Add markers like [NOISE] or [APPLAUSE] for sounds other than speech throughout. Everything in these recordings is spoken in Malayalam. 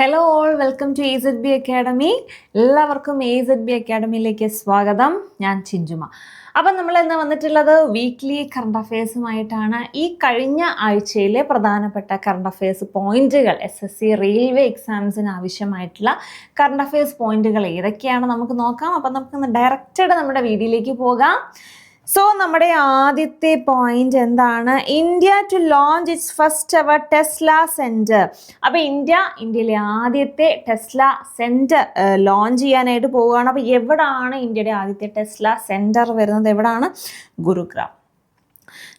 Hello all welcome to A Z B Academy എല്ലാവർക്കും എ സെഡ് ബി അക്കാഡമിയിലേക്ക് സ്വാഗതം. ഞാൻ ചിഞ്ചുമ. അപ്പം നമ്മൾ ഇന്ന് വന്നിട്ടുള്ളത് വീക്ക്ലി കറണ്ട് അഫയേഴ്സുമായിട്ടാണ് ഈ കഴിഞ്ഞ ആഴ്ചയിലെ പ്രധാനപ്പെട്ട കറണ്ട് അഫയേഴ്സ് പോയിന്റുകൾ എസ് എസ് സി റെയിൽവേ എക്സാംസിന് ആവശ്യമായിട്ടുള്ള കറണ്ട് അഫയേഴ്സ് പോയിന്റുകൾ ഏതൊക്കെയാണ്? നമുക്ക് നോക്കാം. അപ്പം നമുക്ക് ഡയറക്റ്റഡ് നമ്മുടെ വീഡിയോയിലേക്ക് പോകാം. സോ നമ്മുടെ ആദ്യത്തെ പോയിന്റ് എന്താണ്? India to launch its first our Tesla centre അപ്പോൾ ഇന്ത്യ ഇന്ത്യയിലെ ആദ്യത്തെ ടെസ്ല സെന്റർ ലോഞ്ച് ചെയ്യാനായിട്ട് പോവുകയാണ്. അപ്പോൾ എവിടാണ് ഇന്ത്യയുടെ ആദ്യത്തെ ടെസ്ല സെന്റർ വരുന്നത്? എവിടാണ്? Gurugram.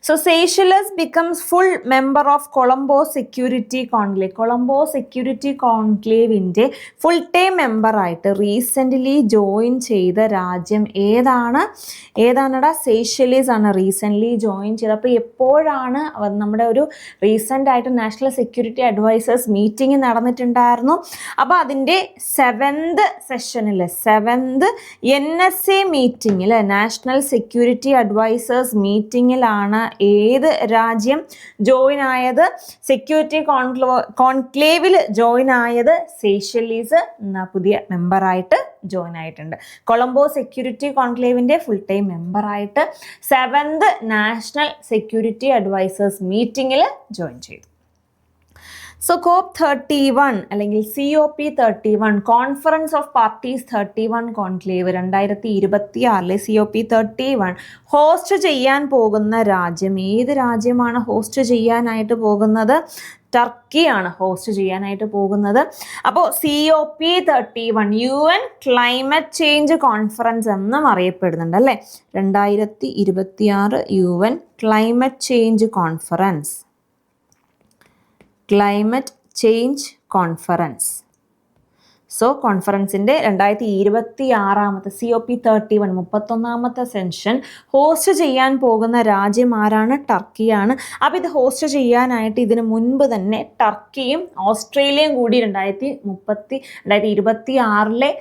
So Seychelles becomes full member of Colombo security conclave Colombo security കോൺക്ലേവിന്റെ full time മെമ്പറായിട്ട് റീസെന്റ്ലി ജോയിൻ ചെയ്ത രാജ്യം ഏതാണ്? ഏതാണടാ? സേഷ്യലീസ് ആണ് റീസെന്റ്ലി ജോയിൻ ചെയ്തത്. അപ്പോൾ എപ്പോഴാണ് നമ്മുടെ ഒരു റീസെന്റ് ആയിട്ട് നാഷണൽ സെക്യൂരിറ്റി അഡ്വൈസേഴ്സ് മീറ്റിംഗ് നടന്നിട്ടുണ്ടായിരുന്നു? അപ്പോൾ അതിന്റെ സെവൻത് സെഷനിൽ സെവൻത് എൻ എസ് എ മീറ്റിങ്ങിൽ നാഷണൽ സെക്യൂരിറ്റി അഡ്വൈസേഴ്സ് മീറ്റിങ്ങിലാണ് ഏത് രാജ്യം ജോയിൻ ആയത്? സെക്യൂരിറ്റി കോൺക്ലോ കോൺക്ലേവിൽ ജോയിൻ ആയത് സേഷ്യലീസ് എന്ന പുതിയ മെമ്പറായിട്ട് ജോയിൻ ആയിട്ടുണ്ട്. കൊളംബോ സെക്യൂരിറ്റി കോൺക്ലേവിന്റെ ഫുൾ ടൈം മെമ്പറായിട്ട് സെവൻത് നാഷണൽ സെക്യൂരിറ്റി അഡ്വൈസേഴ്സ് മീറ്റിങ്ങിൽ ജോയിൻ ചെയ്തു. സോ കോപ്പ് തേർട്ടി വൺ അല്ലെങ്കിൽ C O P thirty one conference of parties thirty one conclave രണ്ടായിരത്തി ഇരുപത്തി ആറിലെ C O P thirty one host ചെയ്യാൻ പോകുന്ന രാജ്യം ഏത് രാജ്യമാണ് ഹോസ്റ്റ് ചെയ്യാനായിട്ട് പോകുന്നത്? ടർക്കിയാണ് ഹോസ്റ്റ് ചെയ്യാനായിട്ട് പോകുന്നത്. അപ്പോൾ C O P thirty one U N climate change conference എന്നും അറിയപ്പെടുന്നുണ്ട് അല്ലേ? രണ്ടായിരത്തി ഇരുപത്തി ആറ് U N climate change conference climate change conference. So കോൺഫറൻസിന്റെ രണ്ടായിരത്തി ഇരുപത്തി ആറാമത്തെ C O P thirty one മുപ്പത്തൊന്നാമത്തെ session host ചെയ്യാൻ പോകുന്ന രാജ്യം ആരാണ്? ടർക്കിയാണ്. അപ്പോൾ ഇത് ഹോസ്റ്റ് ചെയ്യാനായിട്ട് ഇതിന് മുൻപ് തന്നെ ടർക്കിയും ഓസ്ട്രേലിയയും കൂടി രണ്ടായിരത്തി മുപ്പത്തി രണ്ടായിരത്തി ഇരുപത്തി ആറിലെ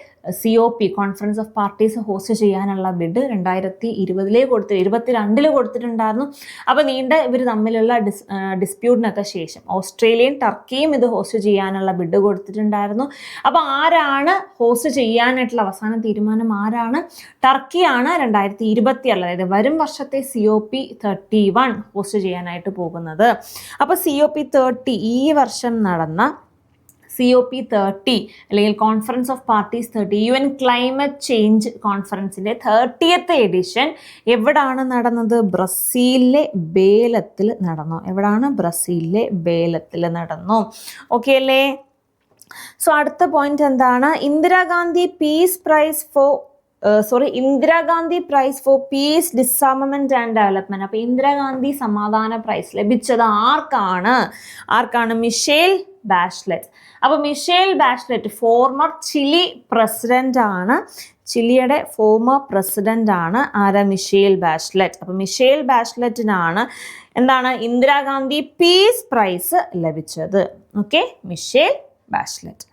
C O P conference of parties host ചെയ്യാനുള്ള ബിഡ് രണ്ടായിരത്തി ഇരുപതിലേ കൊടുത്തു ഇരുപത്തി രണ്ടിൽ കൊടുത്തിട്ടുണ്ടായിരുന്നു. അപ്പോൾ നീണ്ട ഇവർ തമ്മിലുള്ള ഡിസ് ഡിസ്പ്യൂട്ടിനൊക്കെ ശേഷം ഓസ്ട്രേലിയയും ടർക്കിയും ഇത് ഹോസ്റ്റ് ചെയ്യാനുള്ള ബിഡ് കൊടുത്തിട്ടുണ്ടായിരുന്നു. അപ്പോൾ ആരാണ് ഹോസ്റ്റ് ചെയ്യാനായിട്ടുള്ള അവസാന തീരുമാനം? ആരാണ്? ടർക്കിയാണ് രണ്ടായിരത്തി ഇരുപത്തി അതായത് വരും വർഷത്തെ C O P thirty one host ചെയ്യാനായിട്ട് പോകുന്നത്. അപ്പോൾ സി ഒ പി തേർട്ടി ഈ വർഷം നടന്ന സി ഒ പി തേർട്ടി അല്ലെങ്കിൽ conference of parties thirty U N climate change കോൺഫറൻസിന്റെ തേർട്ടിയത്ത് എഡിഷൻ എവിടാണ് നടന്നത്? ബ്രസീലിലെ ബേലത്തിൽ നടന്നു. എവിടാണ്? ബ്രസീലിലെ ബേലത്തിൽ നടന്നു. ഓക്കെ അല്ലേ? സോ അടുത്ത പോയിന്റ് എന്താണ്? Indira Gandhi peace prize for sorry Indira Gandhi prize for peace disarmament and development അപ്പോൾ ഇന്ദിരാഗാന്ധി സമാധാന പ്രൈസ് ലഭിച്ചത് ആർക്കാണ്? ആർക്കാണ്? Michelle Bachelet. അപ്പോൾ Michelle Bachelet former Chile president ആണ്. ചിലിയുടെ ഫോമർ പ്രസിഡന്റ് ആണ് ആരാ മിഷേൽ ബാഷ്ലെറ്റ്. അപ്പോൾ മിഷേൽ ബാഷ്ലെറ്റിനാണ് എന്താണ് ഇന്ദിരാഗാന്ധി പീസ് പ്രൈസ് ലഭിച്ചത്. Okay Michelle Bachelet.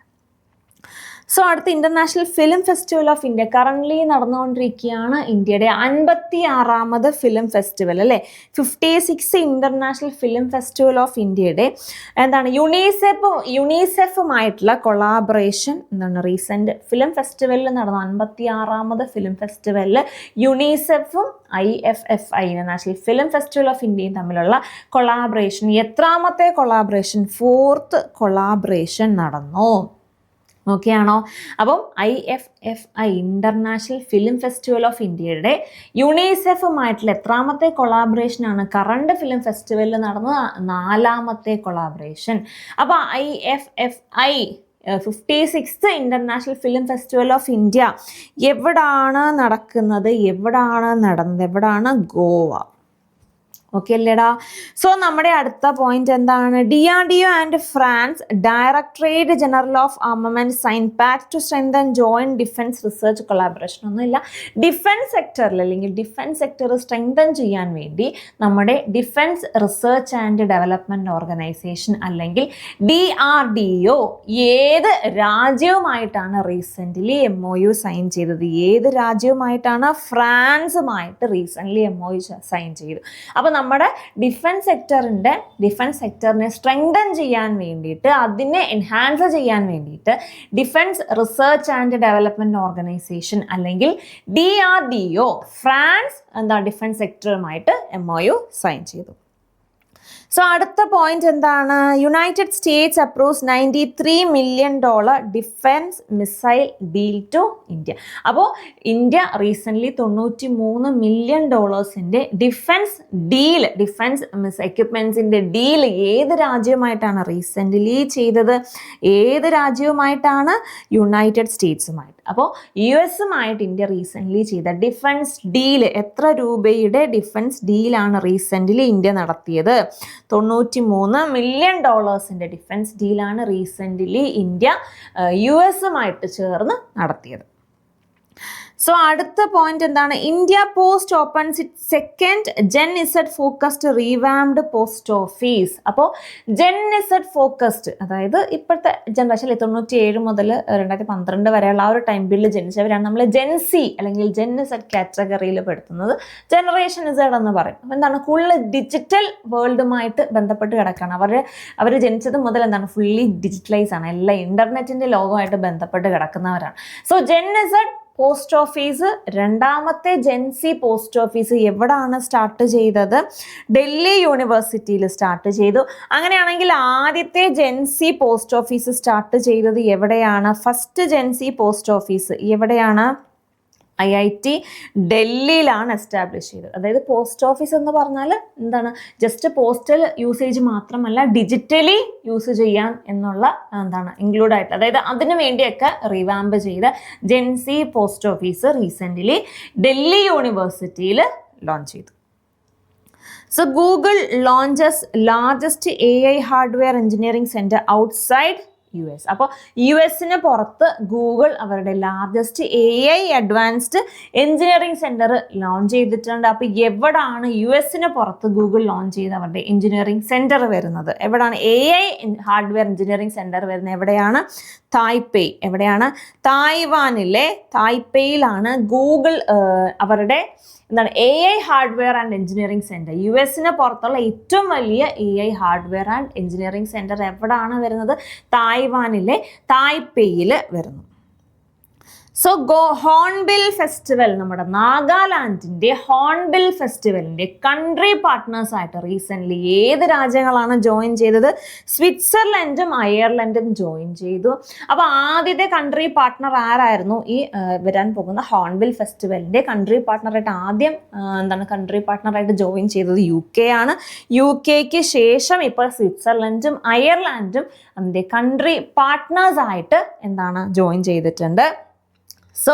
സോ അടുത്ത international film festival of India currently നടന്നുകൊണ്ടിരിക്കുകയാണ് ഇന്ത്യയുടെ അൻപത്തി ആറാമത് ഫിലിം ഫെസ്റ്റിവൽ അല്ലേ? Fifty six international film festival of ഇന്ത്യയുടെ എന്താണ് യുണീസെഫ് യുണീസെഫുമായിട്ടുള്ള കൊളാബറേഷൻ എന്താണ് റീസെന്റ് ഫിലിം ഫെസ്റ്റിവലിൽ നടന്ന അൻപത്തി ആറാമത് ഫിലിം ഫെസ്റ്റിവലിൽ യുണീസെഫും I F F I national film festival of ഇന്ത്യയും തമ്മിലുള്ള കൊളാബറേഷൻ എത്രാമത്തെ കൊളാബറേഷൻ ഫോർത്ത് കൊളാബറേഷൻ നടന്നു. ഓക്കെ ആണോ അപ്പം I F F I international film festival of ഇന്ത്യയുടെ യുണിസെഫുമായിട്ടുള്ള എത്രാമത്തെ കൊളാബറേഷനാണ് കറണ്ട് ഫിലിം ഫെസ്റ്റിവലിൽ നടന്ന നാലാമത്തെ കൊളാബറേഷൻ അപ്പോൾ I F F I fifty sixth international film festival of India എവിടാണ് നടക്കുന്നത്? എവിടാണ് നടന്നത്? എവിടാണ് ഗോവ? ഓക്കെ അല്ലേടാ? സോ നമ്മുടെ അടുത്ത പോയിന്റ് എന്താണ്? D R D O and France directorate general of armament sign pact to strengthen joint defence research collaboration ഒന്നുമില്ല. ഡിഫൻസ് സെക്ടറിൽ അല്ലെങ്കിൽ ഡിഫൻസ് സെക്ടർ സ്ട്രെങ്തൻ ചെയ്യാൻ വേണ്ടി നമ്മുടെ defence research and development organisation അല്ലെങ്കിൽ ഡി ആർ ഡി ഒ ഏത് രാജ്യവുമായിട്ടാണ് recently M O U sign ചെയ്തത്? ഏത് രാജ്യവുമായിട്ടാണ് ഫ്രാൻസുമായിട്ട് recently M O U sign ചെയ്തത്? അപ്പോൾ നമ്മുടെ ഡിഫൻസ് സെക്ടറിന്റെ ഡിഫൻസ് സെക്ടറിനെ സ്ട്രെങ്തൻ ചെയ്യാൻ വേണ്ടിയിട്ട് അതിനെ എൻഹാൻസ് ചെയ്യാൻ വേണ്ടിയിട്ട് defence research and development organisation അല്ലെങ്കിൽ D R D O France എന്താ ഡിഫൻസ് സെക്ടറുമായിട്ട് എം ഒ യു സൈൻ ചെയ്തു. സോ അടുത്ത പോയിന്റ് എന്താണ്? United States approves ninety three million dollar defence missile deal to India അപ്പോൾ ഇന്ത്യ റീസെന്റ്ലി തൊണ്ണൂറ്റി മൂന്ന് മില്യൺ ഡോളേഴ്സിന്റെ ഡിഫൻസ് ഡീൽ ഡിഫൻസ് മിസ് എക്യുപ്മെൻസിന്റെ ഡീൽ ഏത് രാജ്യവുമായിട്ടാണ് റീസെന്റ്ലി ചെയ്തത്? ഏത് രാജ്യവുമായിട്ടാണ്? യുണൈറ്റഡ് സ്റ്റേറ്റ്സുമായിട്ട് അപ്പോൾ യു എസുമായിട്ട് ഇന്ത്യ റീസെന്റ്ലി ചെയ്ത ഡിഫൻസ് ഡീൽ എത്ര രൂപയുടെ ഡിഫൻസ് ഡീലാണ് റീസെന്റ്ലി ഇന്ത്യ നടത്തിയത്? തൊണ്ണൂറ്റി മൂന്ന് മില്യൺ ഡോളേഴ്സിന്റെ ഡിഫൻസ് ഡീലാണ് റീസെന്റ്ലി ഇന്ത്യ യു എസുമായിട്ട് ചേർന്ന് നടത്തിയത്. സോ അടുത്ത പോയിന്റ് എന്താണ്? India post open second Gen Z focused revamped post office അപ്പോൾ ജെൻ ഇസഡ് ഫോക്കസ്ഡ് അതായത് ഇപ്പോഴത്തെ ജനറേഷൻ തൊണ്ണൂറ്റി ഏഴ് മുതൽ രണ്ടായിരത്തി പന്ത്രണ്ട് വരെയുള്ള ആ ഒരു ടൈം പീരീഡിൽ ജനിച്ചവരാണ് നമ്മൾ ജെൻസി അല്ലെങ്കിൽ ജെൻ ഇസഡ് കാറ്റഗറിയിൽ പെടുത്തുന്നത്. ജനറേഷൻ ഇസഡ് എന്ന് പറയും. അപ്പോൾ എന്താണ്? കൂടുതൽ ഡിജിറ്റൽ വേൾഡുമായിട്ട് ബന്ധപ്പെട്ട് കിടക്കുകയാണ് അവർ അവർ ജനിച്ചത് മുതൽ എന്താണ്? ഫുള്ളി ഡിജിറ്റലൈസ് ആണ്. എല്ലാം ഇന്റർനെറ്റിന്റെ ലോകമായിട്ട് ബന്ധപ്പെട്ട് കിടക്കുന്നവരാണ്. So Gen Z post office രണ്ടാമത്തെ ജെൻസി പോസ്റ്റ് ഓഫീസ് എവിടാണ് സ്റ്റാർട്ട് ചെയ്തത്? ഡൽഹി യൂണിവേഴ്സിറ്റിയിൽ സ്റ്റാർട്ട് ചെയ്തു. അങ്ങനെയാണെങ്കിൽ ആദ്യത്തെ ജെൻസി പോസ്റ്റ് ഓഫീസ് സ്റ്റാർട്ട് ചെയ്തത് എവിടെയാണ്? First Gen Z post office എവിടെയാണ്? ഐ ഐ ടി ഡൽഹിയിലാണ് എസ്റ്റാബ്ലിഷ് ചെയ്തത്. അതായത് പോസ്റ്റ് ഓഫീസ് എന്ന് പറഞ്ഞാൽ എന്താണ്? ജസ്റ്റ് പോസ്റ്റൽ യൂസേജ് മാത്രമല്ല ഡിജിറ്റലി യൂസ് ചെയ്യാം എന്നുള്ള എന്താണ് ഇൻക്ലൂഡ് ആയിട്ട്. അതായത് അതിനു വേണ്ടിയൊക്കെ റിവാമ്പ് ചെയ്ത Gen Z post office recently Delhi യൂണിവേഴ്സിറ്റിയിൽ ലോഞ്ച് ചെയ്തു. So Google launches largest A I hardware engineering centre outside U S അപ്പോൾ യു എസിന് പുറത്ത് ഗൂഗിൾ അവരുടെ largest A I advanced engineering centre launch ചെയ്തിട്ടുണ്ട്. അപ്പോൾ എവിടാണ് യു എസിന് പുറത്ത് ഗൂഗിൾ ലോഞ്ച് ചെയ്ത അവരുടെ എഞ്ചിനീയറിംഗ് സെന്റർ വരുന്നത്? എവിടാണ് A I hardware engineering centre വരുന്നത്? എവിടെയാണ് തായ്പേയ് എവിടെയാണ്? തായ്വാനിലെ തായ്പേയിലാണ് ഗൂഗിൾ അവരുടെ എന്താണ് A I hardware and engineering centre U എസിന് പുറത്തുള്ള ഏറ്റവും വലിയ A I hardware and engineering centre എവിടെയാണ് വരുന്നത്? തായ്വാനിലെ തായ്പേയിൽ വരുന്നു. സോ ഗോ ഹോൺബിൽ ഫെസ്റ്റിവൽ നമ്മുടെ നാഗാലാൻഡിന്റെ ഹോൺബിൽ ഫെസ്റ്റിവലിന്റെ കൺട്രി പാർട്ട്നേഴ്സായിട്ട് റീസെന്റ്ലി ഏത് രാജ്യങ്ങളാണ് ജോയിൻ ചെയ്തത്? സ്വിറ്റ്സർലൻഡും അയർലൻഡും ജോയിൻ ചെയ്തു. അപ്പോൾ ആദ്യത്തെ കൺട്രി പാർട്ട്ണർ ആരായിരുന്നു? ഈ വരാൻ പോകുന്ന ഹോൺബിൽ ഫെസ്റ്റിവലിന്റെ കൺട്രി പാർട്ട്ണറായിട്ട് ആദ്യം എന്താണ് കൺട്രി പാർട്ട്ണറായിട്ട് ജോയിൻ ചെയ്തത് യു കെ ആണ്. യു കെക്ക് ശേഷം ഇപ്പോൾ സ്വിറ്റ്സർലൻഡും അയർലാൻഡും അതിന്റെ കൺട്രി പാർട്ട്നേഴ്സായിട്ട് എന്താണ് ജോയിൻ ചെയ്തിട്ടുണ്ട്? സോ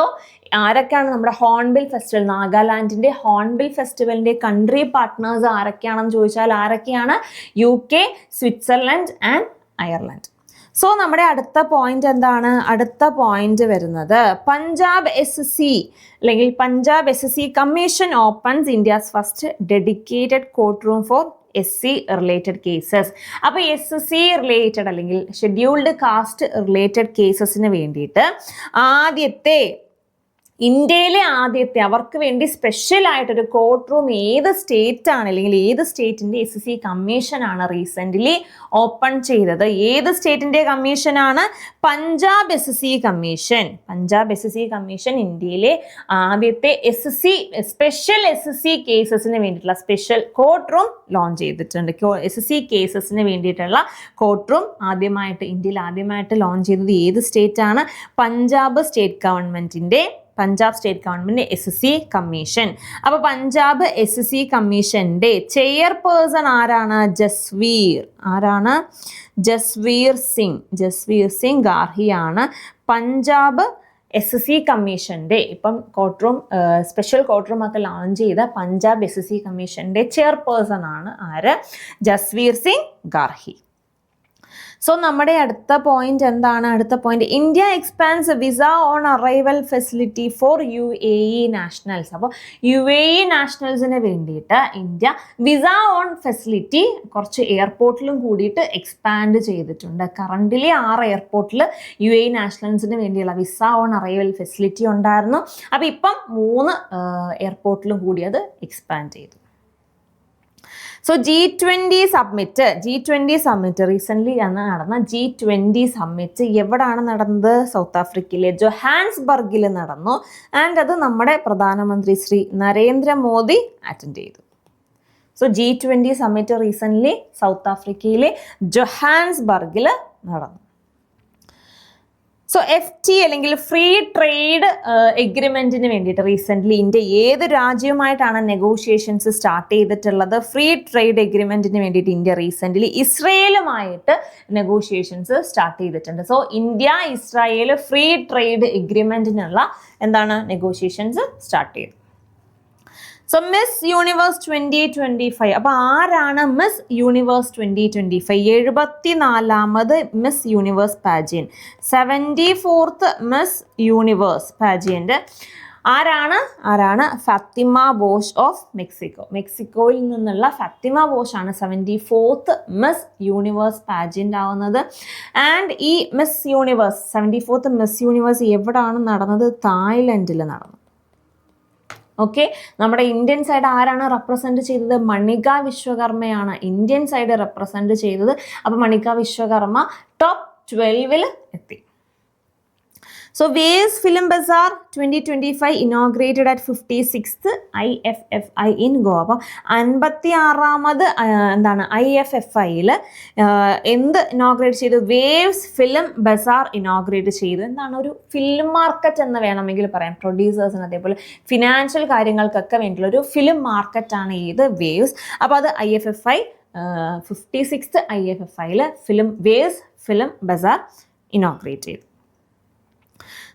ആരൊക്കെയാണ് നമ്മുടെ ഹോൺബിൽ ഫെസ്റ്റിവൽ നാഗാലാൻഡിന്റെ ഹോൺബിൽ ഫെസ്റ്റിവലിന്റെ കൺട്രി പാർട്ട്നേഴ്സ് ആരൊക്കെയാണെന്ന് ചോദിച്ചാൽ ആരൊക്കെയാണ്? U K Switzerland and Ireland so നമ്മുടെ അടുത്ത പോയിന്റ് എന്താണ്? അടുത്ത പോയിന്റ് വരുന്നത് പഞ്ചാബ് എസ് സി അല്ലെങ്കിൽ Punjab S C commission opens India's first dedicated court room for S C related cases അപ്പോൾ എസ് സി റിലേറ്റഡ് അല്ലെങ്കിൽ ഷെഡ്യൂൾഡ് കാസ്റ്റ് റിലേറ്റഡ് കേസസിന് വേണ്ടിയിട്ട് ആദ്യത്തെ ഇന്ത്യയിലെ ആദ്യത്തെ അവർക്ക് വേണ്ടി സ്പെഷ്യൽ ആയിട്ടൊരു കോർട്ട് റൂം ഏത് സ്റ്റേറ്റ് ആണ് അല്ലെങ്കിൽ ഏത് സ്റ്റേറ്റിന്റെ എസ് സി കമ്മീഷനാണ് റീസെന്റ്ലി ഓപ്പൺ ചെയ്തത്. ഏത് സ്റ്റേറ്റിന്റെ കമ്മീഷനാണ് Punjab S C commission Punjab S C commission ഇന്ത്യയിലെ ആദ്യത്തെ S C special S C കേസസിന് വേണ്ടിയിട്ടുള്ള സ്പെഷ്യൽ കോർട്ട് റൂം ലോഞ്ച് ചെയ്തിട്ടുണ്ട്. എസ് സി കേസസിന് വേണ്ടിയിട്ടുള്ള കോർട്ട് റൂം ആദ്യമായിട്ട് ഇന്ത്യയിൽ ആദ്യമായിട്ട് ലോഞ്ച് ചെയ്തത് ഏത് സ്റ്റേറ്റ് ആണ്? പഞ്ചാബ് സ്റ്റേറ്റ് ഗവൺമെന്റിന്റെ Punjab state government S C commission. അപ്പോൾ പഞ്ചാബ് എസ് സി കമ്മീഷന്റെ ചെയർപേഴ്സൺ ആരാണ്? ജസ്വീർ. ആരാണ്? ജസ്വീർ സിംഗ്. ജസ്വീർ സിംഗ് ഗാർഹിയാണ്. പഞ്ചാബ് എസ് സി കമ്മീഷന്റെ ഇപ്പം കോർട്ട് സ്പെഷ്യൽ കോർട്ട് റൂം ഒക്കെ ലോഞ്ച് ചെയ്ത പഞ്ചാബ് എസ് സി കമ്മീഷന്റെ ചെയർപേഴ്സൺ ആണ് ആര്? ജസ്വീർ സിംഗ് ഗാർഹി. സോ നമ്മുടെ അടുത്ത പോയിന്റ് എന്താണ്? അടുത്ത point India expands visa on arrival facility for U A E nationals അപ്പോൾ യു എ ഇ നാഷണൽസിന് വേണ്ടിയിട്ട് ഇന്ത്യ വിസ ഓൺ ഫെസിലിറ്റി കുറച്ച് എയർപോർട്ടിലും കൂടിയിട്ട് എക്സ്പാൻഡ് ചെയ്തിട്ടുണ്ട്. കറണ്ടിലെ ആറ് എയർപോർട്ടിൽ യു എ ഇ നാഷണൽസിന് വേണ്ടിയുള്ള വിസ ഓൺ അറൈവൽ ഫെസിലിറ്റി ഉണ്ടായിരുന്നു. അപ്പോൾ ഇപ്പം മൂന്ന് എയർപോർട്ടിലും കൂടി അത് എക്സ്പാൻഡ് ചെയ്തു. So G twenty summit G twenty summit recently നടന്ന. ജി ട്വന്റി സബ്മിറ്റ് എവിടാണ് നടന്നത്? സൗത്ത് ആഫ്രിക്കയിലെ ജൊഹാൻസ്ബർഗിൽ നടന്നു. ആൻഡ് അത് നമ്മുടെ പ്രധാനമന്ത്രി ശ്രീ നരേന്ദ്രമോദി അറ്റൻഡ് ചെയ്തു. So G twenty summit recently South ആഫ്രിക്കയിലെ ജൊഹാൻസ്ബർഗിൽ നടന്നു. സോ എഫ് ടി അല്ലെങ്കിൽ ഫ്രീ ട്രേഡ് എഗ്രിമെന്റിന് വേണ്ടിയിട്ട് റീസെന്റ്ലി ഇന്ത്യ ഏത് രാജ്യവുമായിട്ടാണ് നെഗോഷിയേഷൻസ് സ്റ്റാർട്ട് ചെയ്തിട്ടുള്ളത്? ഫ്രീ ട്രേഡ് എഗ്രിമെന്റിന് വേണ്ടിയിട്ട് ഇന്ത്യ റീസെന്റ്ലി ഇസ്രയേലുമായിട്ട് നെഗോഷിയേഷൻസ് സ്റ്റാർട്ട് ചെയ്തിട്ടുണ്ട്. So India Israel free trade എഗ്രിമെന്റിനുള്ള എന്താണ് നെഗോഷിയേഷൻസ് സ്റ്റാർട്ട് ചെയ്തത്? So Miss Universe twenty twenty five അപ്പൊ ആരാണ് Miss Universe twenty twenty five എഴുപത്തി നാലാമത് Miss Universe pageant seventy fourth Miss Universe പാജിയന്റെ ആരാണ്? ആരാണ്? ഫത്തിമ ബോഷ് ഓഫ് മെക്സിക്കോ മെക്സിക്കോയിൽ നിന്നുള്ള ഫത്തിമ ബോഷ് ആണ് seventy fourth Miss Universe pageant ആവുന്നത്. ആൻഡ് ഈ Miss Universe seventy fourth Miss Universe എവിടെയാണ് നടന്നത്? തായ്ലൻഡിൽ നടന്നു. ഓക്കെ നമ്മുടെ ഇന്ത്യൻ സൈഡ് ആരാണ് റെപ്രസെന്റ് ചെയ്തത്? മണിക വിശ്വകർമ്മയാണ് ഇന്ത്യൻ സൈഡ് റെപ്രസെന്റ് ചെയ്തത്. അപ്പോൾ മണിക വിശ്വകർമ്മ ടോപ്പ് ട്വൽവിൽ എത്തി. So vase film bazaar twenty twenty five inaugurated at fifty sixth I F F I in Goa അൻപത്തി ആറാമത് എന്താണ് ഐ എഫ് എഫ് ഐയിൽ എന്ത് ഇനോഗ്രേറ്റ് ചെയ്തു? വേവ്സ് ഫിലിം ബസാർ ഇനോഗ്രേറ്റ് ചെയ്തു. എന്താണ് ഒരു ഫിലിം മാർക്കറ്റ് എന്ന് വേണമെങ്കിൽ പറയാം. പ്രൊഡ്യൂസേഴ്സിന് അതേപോലെ ഫിനാൻഷ്യൽ കാര്യങ്ങൾക്കൊക്കെ വേണ്ടിയുള്ള ഒരു ഫിലിം മാർക്കറ്റാണ് ഏത് വേവ്സ് അപ്പോൾ അത് I F F I fifty sixth I F F ഐയിൽ film waves film bazaar inaugurate ചെയ്തു.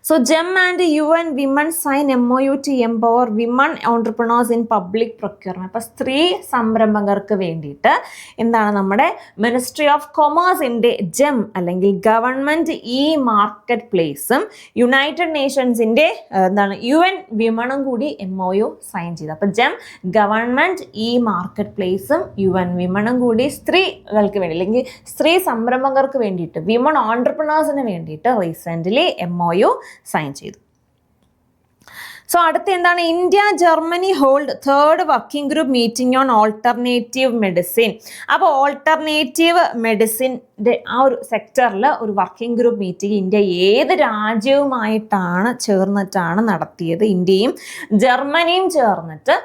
So GeM and U N women sign M O U to empower women entrepreneurs in public procurement അപ്പോൾ സ്ത്രീ സംരംഭകർക്ക് വേണ്ടിയിട്ട് എന്താണ് നമ്മുടെ മിനിസ്ട്രി ഓഫ് കൊമേഴ്സിന്റെ ജെം അല്ലെങ്കിൽ ഗവൺമെന്റ് ഇ മാർക്കറ്റ് പ്ലേസും യുണൈറ്റഡ് നേഷൻസിന്റെ എന്താണ് യു എൻ വിമണും കൂടി എം ഒ യു സൈൻ ചെയ്തു. അപ്പോൾ ജെം ഗവൺമെന്റ് ഇ മാർക്കറ്റ് പ്ലേസും യു എൻ വിമണും കൂടി സ്ത്രീകൾക്ക് വേണ്ടി അല്ലെങ്കിൽ സ്ത്രീ സംരംഭകർക്ക് വേണ്ടിയിട്ട് വിമൺ ഓണ്ടർപ്രണേഴ്സിന് വേണ്ടിയിട്ട് recently M O U sign ചെയ്തു. സോ അടുത്ത എന്താണ്? India Germany hold third working group meeting on alternative medicine അപ്പോൾ ഓൾട്ടർനേറ്റീവ് മെഡിസിന്റെ ആ ഒരു സെക്ടറിൽ ഒരു വർക്കിംഗ് ഗ്രൂപ്പ് മീറ്റിംഗ് ഇന്ത്യ ഏത് രാജ്യവുമായിട്ടാണ് ചേർന്നിട്ടാണ് നടത്തിയത്? ഇന്ത്യയും ജർമ്മനിയും ചേർന്നിട്ട്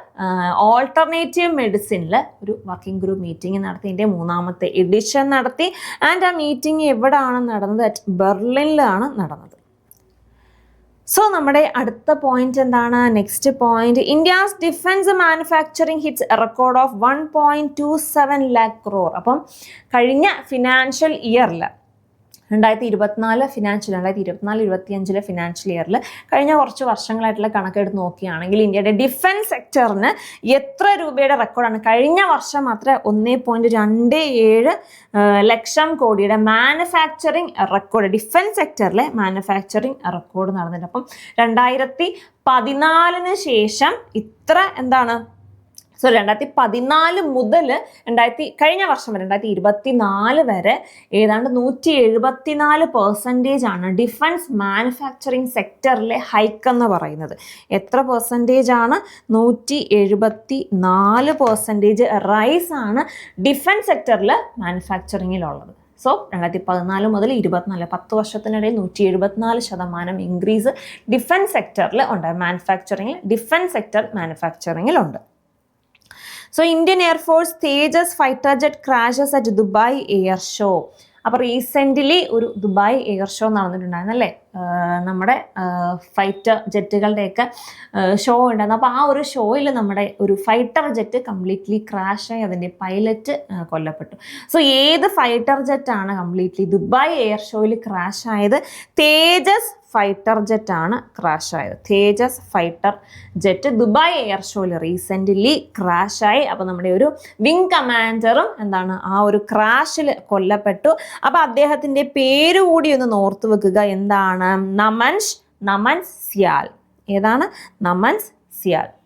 ഓൾട്ടർനേറ്റീവ് മെഡിസിനിൽ ഒരു വർക്കിംഗ് ഗ്രൂപ്പ് മീറ്റിംഗ് നടത്തി. ഇന്ത്യ മൂന്നാമത്തെ എഡിഷൻ നടത്തി. ആൻഡ് ആ മീറ്റിംഗ് എവിടെയാണ് നടന്നത്? അറ്റ് ബെർലിനിലാണ് നടന്നത്. സോ നമ്മുടെ അടുത്ത പോയിന്റ് എന്താണ്? Next point India's defence manufacturing hits record of one point two seven lakh crore അപ്പം കഴിഞ്ഞ ഫിനാൻഷ്യൽ ഇയറിൽ രണ്ടായിരത്തി ഇരുപത്തിനാല് ഫിനാൻഷ്യൽ രണ്ടായിരത്തി ഇരുപത്തിനാല് ഇരുപത്തിയഞ്ചിലെ ഫിനാൻഷ്യൽ ഇയറിൽ കഴിഞ്ഞ കുറച്ച് വർഷങ്ങളായിട്ടുള്ള കണക്കെടുത്ത് നോക്കുകയാണെങ്കിൽ ഇന്ത്യയുടെ ഡിഫൻസ് സെക്ടറിന് എത്ര രൂപയുടെ റെക്കോർഡാണ് കഴിഞ്ഞ വർഷം മാത്രമേ ഒന്നേ പോയിന്റ് രണ്ട് ഏഴ് ലക്ഷം കോടിയുടെ മാനുഫാക്ചറിങ് റെക്കോർഡ് ഡിഫൻസ് സെക്ടറിലെ മാനുഫാക്ചറിങ് റെക്കോർഡ് നടന്നിട്ടുണ്ട്. അപ്പം രണ്ടായിരത്തി പതിനാലിന് ശേഷം ഇത്ര എന്താണ്? സോ രണ്ടായിരത്തി പതിനാല് മുതൽ രണ്ടായിരത്തി കഴിഞ്ഞ വർഷം വരെ രണ്ടായിരത്തി ഇരുപത്തി നാല് വരെ ഏതാണ്ട് നൂറ്റി എഴുപത്തിനാല് പെർസെന്റേജ് ആണ് ഡിഫൻസ് മാനുഫാക്ചറിങ് സെക്ടറിലെ ഹൈക്ക് എന്ന് പറയുന്നത്. എത്ര പെർസെന്റേജ് ആണ്? നൂറ്റി എഴുപത്തി നാല് പെർസെന്റേജ് റൈസ് ആണ് ഡിഫൻസ് സെക്ടറിൽ മാനുഫാക്ചറിങ്ങിലുള്ളത് സോ രണ്ടായിരത്തി പതിനാല് മുതൽ ഇരുപത്തിനാല് പത്ത് വർഷത്തിനിടയിൽ നൂറ്റി എഴുപത്തിനാല് ശതമാനം ഇൻക്രീസ് ഡിഫൻസ് സെക്ടറിൽ ഉണ്ട്. മാനുഫാക്ചറിങ്ങിൽ defence sector മാനുഫാക്ചറിങ്ങിലുണ്ട് so Indian air force Tejas fighter jet crashes at Dubai air show അപ്പോൾ റീസെന്റ്ലി ഒരു ദുബായ് എയർ ഷോ നടന്നിട്ടുണ്ടായിരുന്നു അല്ലേ? നമ്മുടെ ഫൈറ്റർ ജെറ്റുകളുടെയൊക്കെ ഷോ ഉണ്ടായിരുന്നു. അപ്പോൾ ആ ഒരു ഷോയിൽ നമ്മുടെ ഒരു ഫൈറ്റർ ജെറ്റ് കംപ്ലീറ്റ്ലി ക്രാഷായി അതിന്റെ പൈലറ്റ് കൊല്ലപ്പെട്ടു. സോ ഏത് ഫൈറ്റർ ജെറ്റാണ് കംപ്ലീറ്റ്ലി ദുബായ് എയർ ഷോയിൽ ക്രാഷ് ആയത്? തേജസ് ഫൈറ്റർ ജെറ്റ് ആണ് ക്രാഷ് ആയത്. Tejas fighter jet Dubai air ഷോയിൽ റീസെന്റ്ലി ആയി. അപ്പോൾ നമ്മുടെ ഒരു വിങ് കമാൻഡറും എന്താണ് ആ ഒരു ക്രാഷിൽ കൊല്ലപ്പെട്ടു. അപ്പോൾ അദ്ദേഹത്തിന്റെ പേര് കൂടി ഒന്ന് നോർത്ത് വെക്കുക. എന്താണ്? നമൻഷ് നമൻസ് സിയാൽ. ഏതാണ്? നമൻസ് സിയാൽ.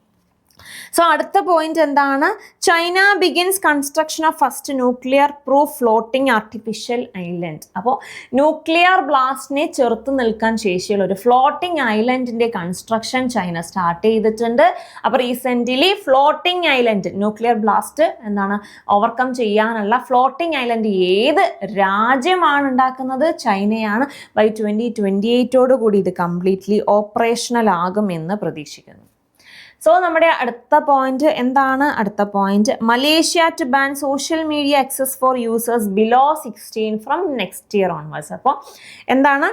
സോ അടുത്ത പോയിന്റ് എന്താണ്? China begins construction of first nuclear proof floating artificial island അപ്പോൾ ന്യൂക്ലിയർ ബ്ലാസ്റ്റിനെ ചെറുത്ത് നിൽക്കാൻ ശേഷിയുള്ള ഒരു ഫ്ലോട്ടിംഗ് ഐലൻഡിന്റെ കൺസ്ട്രക്ഷൻ ചൈന സ്റ്റാർട്ട് ചെയ്തിട്ടുണ്ട്. അപ്പോൾ recently floating island nuclear blast എന്താണ് ഓവർകം ചെയ്യാനുള്ള ഫ്ലോട്ടിംഗ് ഐലൻഡ് ഏത് രാജ്യമാണ് ഉണ്ടാക്കുന്നത്? ചൈനയാണ്. ബൈ ട്വന്റി ട്വന്റി എയ്റ്റോട് കൂടി ഇത് കംപ്ലീറ്റ്ലി ഓപ്പറേഷണൽ ആകുമെന്ന് പ്രതീക്ഷിക്കുന്നു. സോ നമ്മുടെ അടുത്ത പോയിന്റ് എന്താണ്? അടുത്ത point Malaysia to ban social media access for users below sixteen from next year onwards അപ്പോൾ എന്താണ്?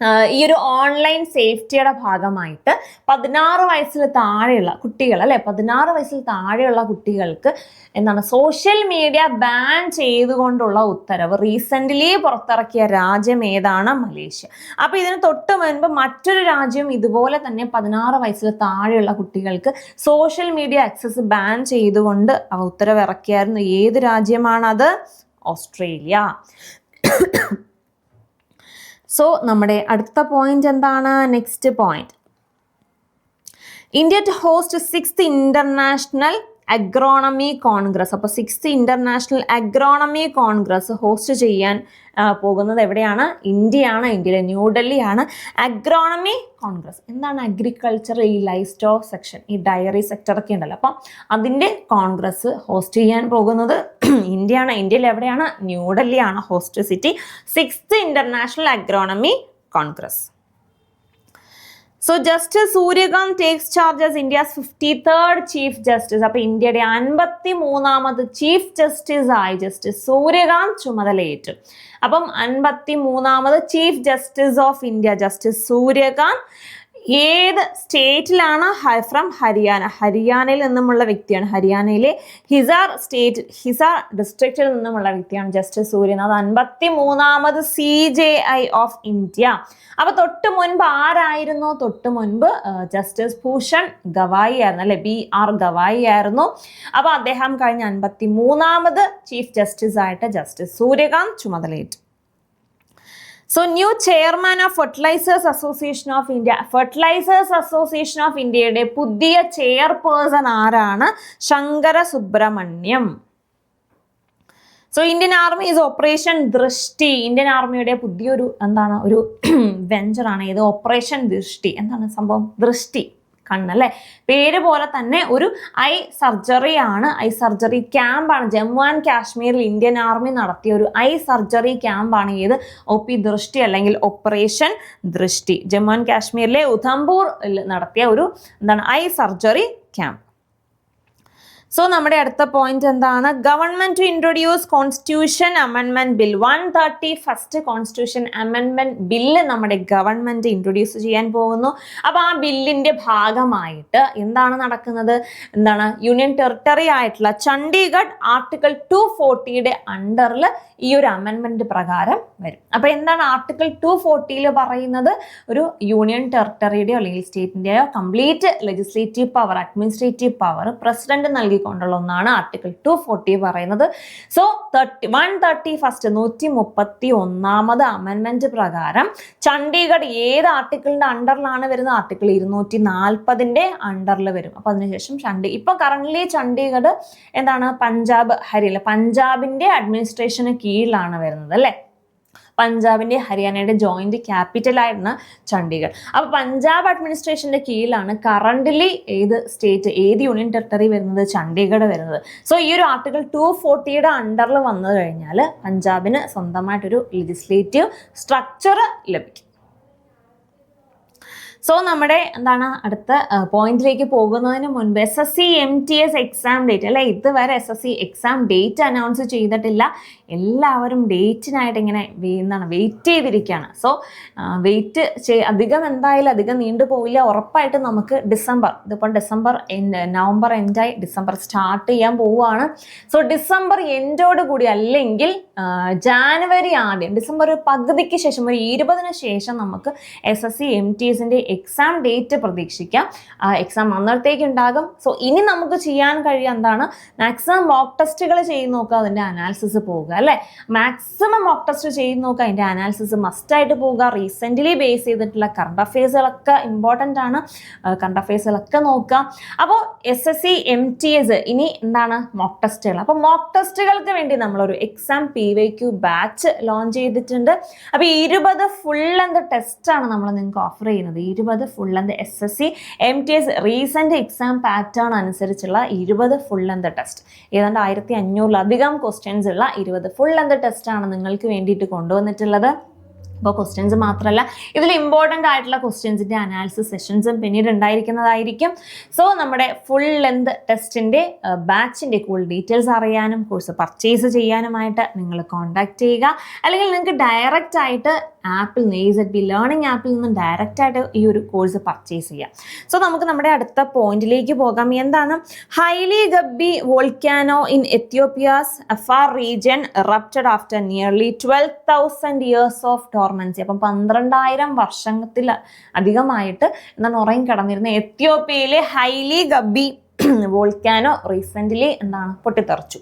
ഈ ഒരു ഓൺലൈൻ സേഫ്റ്റിയുടെ ഭാഗമായിട്ട് പതിനാറ് വയസ്സിൽ താഴെയുള്ള കുട്ടികൾ അല്ലെ? പതിനാറ് വയസ്സിൽ താഴെയുള്ള കുട്ടികൾക്ക് എന്താണ് സോഷ്യൽ മീഡിയ ബാൻ ചെയ്തുകൊണ്ടുള്ള ഉത്തരവ് റീസെന്റ്ലി പുറത്തിറക്കിയ രാജ്യം ഏതാണ്? മലേഷ്യ. അപ്പോൾ ഇതിന് തൊട്ട് മുൻപ് മറ്റൊരു രാജ്യം ഇതുപോലെ തന്നെ പതിനാറ് വയസ്സിൽ താഴെയുള്ള കുട്ടികൾക്ക് സോഷ്യൽ മീഡിയ ആക്സസ് ബാൻ ചെയ്തുകൊണ്ട് ഉത്തരവ് ഇറക്കിയായിരുന്നു ഏത് രാജ്യമാണത്? ഓസ്ട്രേലിയ. സോ നമ്മുടെ അടുത്ത പോയിന്റ് എന്താണ്? Next point India to host six international agronomy congress അപ്പോൾ sixth international agronomy congress host ചെയ്യാൻ പോകുന്നത് എവിടെയാണ്? ഇന്ത്യയാണ് ഇന്ത്യയിലെ ന്യൂഡൽഹിയാണ് അഗ്രോണമി കോൺഗ്രസ് എന്താണ് അഗ്രികൾച്ചർ ഈ ലൈഫ് സ്റ്റോക്ക് സെക്ഷൻ ഈ ഡയറി സെക്ടർ ഒക്കെ ഉണ്ടല്ലോ. അപ്പം അതിന്റെ കോൺഗ്രസ് ഹോസ്റ്റ് ചെയ്യാൻ പോകുന്നത് [CLEARS THROAT] ഇന്ത്യയാണ്. ഇന്ത്യയിൽ എവിടെയാണ്? ന്യൂഡൽഹിയാണ് host city sixth international agronomy congress so justice Suryakant takes charges India's fifty third chief justice അപ്പൊ ഇന്ത്യയുടെ അൻപത്തി മൂന്നാമത് ചീഫ് ജസ്റ്റിസ് ആയി ജസ്റ്റിസ് സൂര്യകാന്ത് ചുമതലയേറ്റു. അപ്പം അൻപത്തി മൂന്നാമത് chief justice of India justice Suryakant ഏത് സ്റ്റേറ്റിലാണ് ഫ്രം ഹരിയാന? ഹരിയാനയിൽ നിന്നുമുള്ള വ്യക്തിയാണ്. ഹരിയാനയിലെ ഹിസാർ സ്റ്റേറ്റ് ഹിസാർ ഡിസ്ട്രിക്റ്റിൽ നിന്നുമുള്ള വ്യക്തിയാണ് ജസ്റ്റിസ് സൂര്യനാഥ് അൻപത്തി മൂന്നാമത് C J I of India അപ്പൊ തൊട്ട് മുൻപ് ആരായിരുന്നു? തൊട്ട് മുൻപ് ജസ്റ്റിസ് ഭൂഷൺ ഗവായി ആയിരുന്നു അല്ലെ? ബി ആർ ഗവായി ആയിരുന്നു. അപ്പൊ അദ്ദേഹം കഴിഞ്ഞ അൻപത്തി മൂന്നാമത് ചീഫ് ജസ്റ്റിസ് ആയിട്ട് ജസ്റ്റിസ് സൂര്യകാന്ത് ചുമതലയേറ്റു. So new chairman of fertilisers association of India fertilisers association of ഇന്ത്യയുടെ പുതിയ ചെയർപേഴ്സൺ ആരാണ്? Sankara Subramaniam so Indian army is operation Drishti Indian ആർമിയുടെ പുതിയൊരു എന്താണ് ഒരു വെഞ്ചറാണ് ഇത് ഓപ്പറേഷൻ ദൃഷ്ടി എന്താണ് സംഭവം? ദൃഷ്ടി കണ്ണല്ലേ പേര് പോലെ തന്നെ ഒരു ഐ സർജറി ആണ് ഐ സർജറി ക്യാമ്പാണ് ജമ്മു ആൻഡ് കാശ്മീരിൽ ഇന്ത്യൻ ആർമി നടത്തിയ ഒരു ഐ സർജറി ക്യാമ്പാണ് ഏത്? ഒ പി ദൃഷ്ടി അല്ലെങ്കിൽ ഓപ്പറേഷൻ ദൃഷ്ടി. ജമ്മു ആൻഡ് കാശ്മീരിലെ ഉധംപൂർ നടത്തിയ ഒരു എന്താണ്? ഐ സർജറി ക്യാമ്പ് സോ നമ്മുടെ അടുത്ത പോയിന്റ് എന്താണ്? Government to introduce constitution അമെൻമെന്റ് bill one thirty first constitution അമെൻമെന്റ് bill നമ്മുടെ ഗവൺമെന്റ് ഇൻട്രൊഡ്യൂസ് ചെയ്യാൻ പോകുന്നു. അപ്പോൾ ആ ബില്ലിന്റെ ഭാഗമായിട്ട് എന്താണ് നടക്കുന്നത്? എന്താണ്? യൂണിയൻ ടെറിട്ടറി ആയിട്ടുള്ള ചണ്ഡീഗഡ് ആർട്ടിക്കിൾ ടു ഫോർട്ടിയുടെ അണ്ടറിൽ ഈ ഒരു അമെൻമെന്റ് പ്രകാരം വരും. അപ്പോൾ എന്താണ് ആർട്ടിക്കിൾ ടു ഫോർട്ടിയിൽ പറയുന്നത്? ഒരു യൂണിയൻ ടെറിട്ടറിയുടെയോ അല്ലെങ്കിൽ സ്റ്റേറ്റിന്റെയോ complete legislative power administrative power president നൽകിക്കൊണ്ടുള്ള ഒന്നാണ് ആർട്ടിക്കിൾ ടു ഫോർട്ടി പറയുന്നത്. So thirty one thirty first നൂറ്റി മുപ്പത്തി ഒന്നാമത് അമെൻമെന്റ് പ്രകാരം ചണ്ഡീഗഡ് ഏത് ആർട്ടിക്കിളിന്റെ അണ്ടറിലാണ് വരുന്നത്? ആർട്ടിക്കിൾ ഇരുന്നൂറ്റി നാൽപ്പതിന്റെ അണ്ടറിൽ വരും. അപ്പൊ അതിനുശേഷം ചണ്ഡി ഇപ്പൊ കറന്റ് ചണ്ഡീഗഡ് എന്താണ്? പഞ്ചാബ് ഹരിയാന പഞ്ചാബിന്റെ അഡ്മിനിസ്ട്രേഷന് കീഴിലാണ് വരുന്നത് അല്ലേ? പഞ്ചാബിന്റെ ഹരിയാനയുടെ ജോയിന്റ് ക്യാപിറ്റൽ ആയിരുന്ന ചണ്ഡീഗഡ്. അപ്പോൾ പഞ്ചാബ് അഡ്മിനിസ്ട്രേഷന്റെ കീഴിലാണ് കറണ്ട്ലി ഏത് സ്റ്റേറ്റ് ഏത് യൂണിയൻ ടെറിട്ടറി വരുന്നത്? ചണ്ഡീഗഡ് വരുന്നത്. സോ ഈ ഒരു ആർട്ടിക്കിൾ ടു ഫോർട്ടിയുടെ അണ്ടറിൽ വന്നു കഴിഞ്ഞാൽ പഞ്ചാബിന് സ്വന്തമായിട്ടൊരു ലെജിസ്ലേറ്റീവ് സ്ട്രക്ചർ ലഭിക്കും. സോ നമ്മുടെ എന്താണ് അടുത്ത പോയിന്റിലേക്ക് പോകുന്നതിന് മുൻപ് S S C M T S exam date അല്ലെ? ഇതുവരെ S S C exam date announce ചെയ്തിട്ടില്ല. എല്ലാവരും ഡേറ്റിനായിട്ട് ഇങ്ങനെ എന്താണ് വെയിറ്റ് ചെയ്തിരിക്കുകയാണ്. സോ വെയിറ്റ് ചെയ് അധികം എന്തായാലും അധികം നീണ്ടു പോയില്ല ഉറപ്പായിട്ട് നമുക്ക് ഡിസംബർ ഇതിപ്പോൾ ഡിസംബർ നവംബർ എൻഡായി ഡിസംബർ സ്റ്റാർട്ട് ചെയ്യാൻ പോവുകയാണ്. സോ ഡിസംബർ എൻഡോട് കൂടി അല്ലെങ്കിൽ ജാനുവരി ആദ്യം ഡിസംബർ ഒരു പകുതിക്ക് ശേഷം ഒരു ഇരുപതിന് ശേഷം നമുക്ക് S S C M T എസിന്റെ എക്സാം ഡേറ്റ് പ്രതീക്ഷിക്കാം. എക്സാം അന്നേരത്തേക്ക് ഉണ്ടാകും. സോ ഇനി നമുക്ക് ചെയ്യാൻ കഴിയുക എന്താണ്? മാക്സിമം മോക്ക് ടെസ്റ്റുകൾ ചെയ്ത് നോക്കുക. അതിന്റെ അനാലിസിസ് പോവുക. അല്ലേ? മാക്സിമം മോക്ക് ടെസ്റ്റ് ചെയ്ത് നോക്കുക അതിന്റെ അനാലിസിസ് മസ്റ്റായിട്ട് പോവുക. റീസെന്റ്ലി ബേസ് ചെയ്തിട്ടുള്ള കറണ്ട് അഫയേഴ്സുകളൊക്കെ ഇമ്പോർട്ടന്റ് ആണ്. കറണ്ട് അഫയേഴ്സുകളൊക്കെ നോക്കുക. അപ്പോൾ S S C M T S ഇനി എന്താണ് മോക്ക് ടെസ്റ്റുകൾ അപ്പോൾ മോക്ക് ടെസ്റ്റുകൾക്ക് വേണ്ടി നമ്മളൊരു exam P Y Q batch launch ചെയ്തിട്ടുണ്ട്. അപ്പോൾ ഇരുപത് ഫുൾ ലെന്ത് ടെസ്റ്റാണ് നമ്മൾ നിങ്ങൾക്ക് ഓഫർ ചെയ്യുന്നത്. ഇരുപത് full length S S C M T S recent exam pattern അനുസരിച്ചുള്ള ഇരുപത് ഫുൾ ലെന്ത് ടെസ്റ്റ് ഏതാണ്ട് ആയിരത്തി അഞ്ഞൂറിലധികം ക്വസ്റ്റ്യൻസ് ഉള്ള ഇരുപത് ഫുൾ ലെന്ത് ടെസ്റ്റാണ് നിങ്ങൾക്ക് വേണ്ടിയിട്ട് കൊണ്ടുവന്നിട്ടുള്ളത്. അപ്പോൾ ക്വസ്റ്റ്യൻസ് മാത്രമല്ല ഇതിൽ ഇമ്പോർട്ടന്റ് ആയിട്ടുള്ള ക്വസ്റ്റ്യൻസിന്റെ അനാലിസിസ് സെഷൻസും പിന്നീട് ഉണ്ടായിരിക്കുന്നതായിരിക്കും. സോ നമ്മുടെ ഫുൾ ലെന്ത് ടെസ്റ്റിന്റെ ബാച്ചിന്റെ കൂടുതൽ ഡീറ്റെയിൽസ് അറിയാനും കോഴ്സ് പർച്ചേസ് ചെയ്യാനുമായിട്ട് നിങ്ങൾ കോൺടാക്ട് ചെയ്യുക. അല്ലെങ്കിൽ നിങ്ങൾക്ക് ഡയറക്റ്റ് ആയിട്ട് നിന്ന് എ സെഡ് ബി ലേണിംഗ് ആപ്പിൽ നിന്നും ഡയറക്റ്റ് ആയിട്ട് ഈ ഒരു കോഴ്സ് പർച്ചേസ് ചെയ്യാം. സോ നമുക്ക് നമ്മുടെ അടുത്ത പോയിന്റിലേക്ക് പോകാം. എന്താണ്? Hayli Gubbi volcano in Ethiopia's Afar region erupted after nearly twelve thousand years of dormancy അപ്പം പന്ത്രണ്ടായിരം വർഷത്തിൽ അധികമായിട്ട് എന്താണ് ഉറങ്ങി കിടന്നിരുന്ന എത്യോപ്യയിലെ ഹൈലി ഗബ്ബി വോൾക്കാനോ റീസെന്റ്ലി എന്താണ്? പൊട്ടിത്തെറിച്ചു.